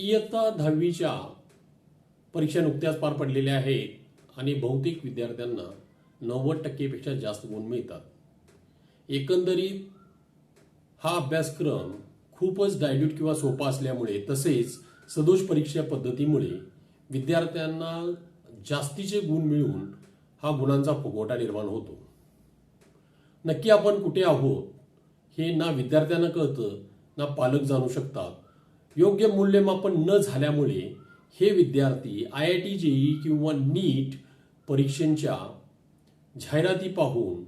इयत्ता दहावीच्या परीक्षा नुकत्याच पार पडलेल्या आहेत आणि बहुतेक विद्यार्थ्यांना नव्वद टक्केपेक्षा जास्त गुण मिळतात. एकंदरीत हा अभ्यासक्रम खूपच डायल्यूट किंवा सोपा असल्यामुळे तसेच सदोष परीक्षा पद्धतीमुळे विद्यार्थ्यांना जास्तीचे गुण मिळून हा गुणांचा फुगवटा निर्माण होतो. नक्की आपण कुठे आहोत हे ना विद्यार्थ्यांना कळतं ना पालक जाणू शकतात. योग्य मूल्यमापन न झाल्यामुळे हे विद्यार्थी आय आय टी जेई किंवा नीट परीक्षांच्या जाहिराती पाहून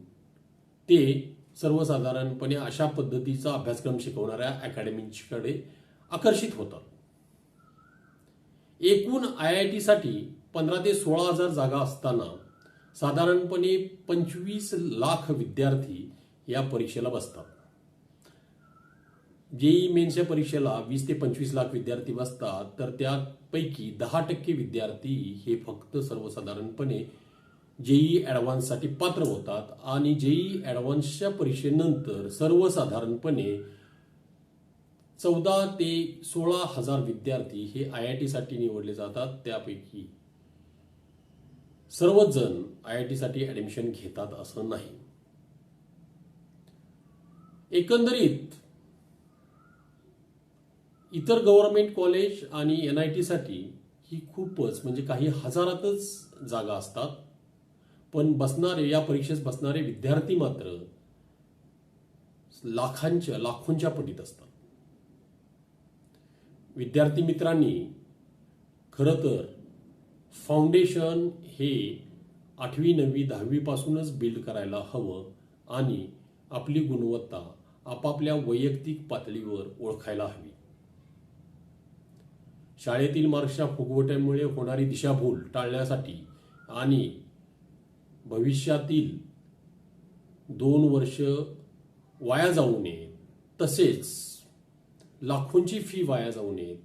ते सर्वसाधारणपणे अशा पद्धतीचा अभ्यासक्रम शिकवणाऱ्या अकॅडमीकडे आकर्षित होतात. एकूण आय आय टीसाठी पंधरा ते सोळा हजार जागा असताना साधारणपणे पंचवीस लाख विद्यार्थी या परीक्षेला बसतात. जेई मेन्सच्या परीक्षेला वीस ते पंचवीस लाख विद्यार्थी बसतात तर त्यापैकी दहा टक्के विद्यार्थी हे फक्त सर्वसाधारणपणे जेई ॲडव्हान्ससाठी पात्र होतात आणि जेई ॲडव्हान्सच्या परीक्षेनंतर सर्वसाधारणपणे चौदा ते सोळा हजार विद्यार्थी हे आय आय टीसाठी निवडले जातात. त्यापैकी सर्वच जण आय आय टीसाठी ॲडमिशन घेतात असं नाही. एकंदरीत इतर गव्हर्नमेंट कॉलेज आणि एन आय टीसाठी ही खूपच म्हणजे काही हजारातच जागा असतात. पण बसणारे या परीक्षेस बसणारे विद्यार्थी मात्र लाखांच्या लाखोंच्या पटीत असतात. विद्यार्थी मित्रांनी खरं तर फाउंडेशन हे आठवी नववी दहावीपासूनच बिल्ड करायला हवं आणि आपली गुणवत्ता आपापल्या वैयक्तिक पातळीवर ओळखायला हवी. शाळेतील मार्क्सच्या फुगवट्यामुळे होणारी दिशाभूल टाळण्यासाठी आणि भविष्यातील दोन वर्ष वाया जाऊ नयेत तसेच लाखोंची फी वाया जाऊ नयेत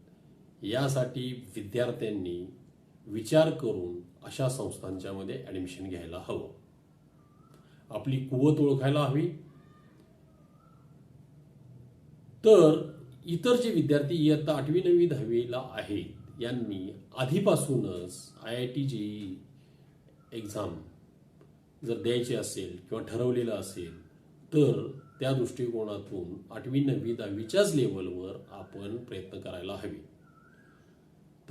यासाठी विद्यार्थ्यांनी विचार करून अशा संस्थांच्यामध्ये ॲडमिशन घ्यायला हवं. आपली कुवत ओळखायला हवी. तर इतर जे विद्यार्थी इयत्ता आठवी नववी दहावीला आहेत यांनी आधीपासूनच I I T JEE exam जर द्यायची असेल किंवा ठरवलेलं असेल तर त्या दृष्टिकोनातून आठवी नववी दहावीच्याच लेवलवर आपण प्रयत्न करायला हवे.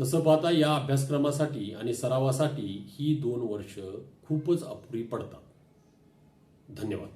तसं पाहता या अभ्यासक्रमासाठी आणि सरावासाठी ही दोन वर्ष खूपच अपुरी पडतात. धन्यवाद.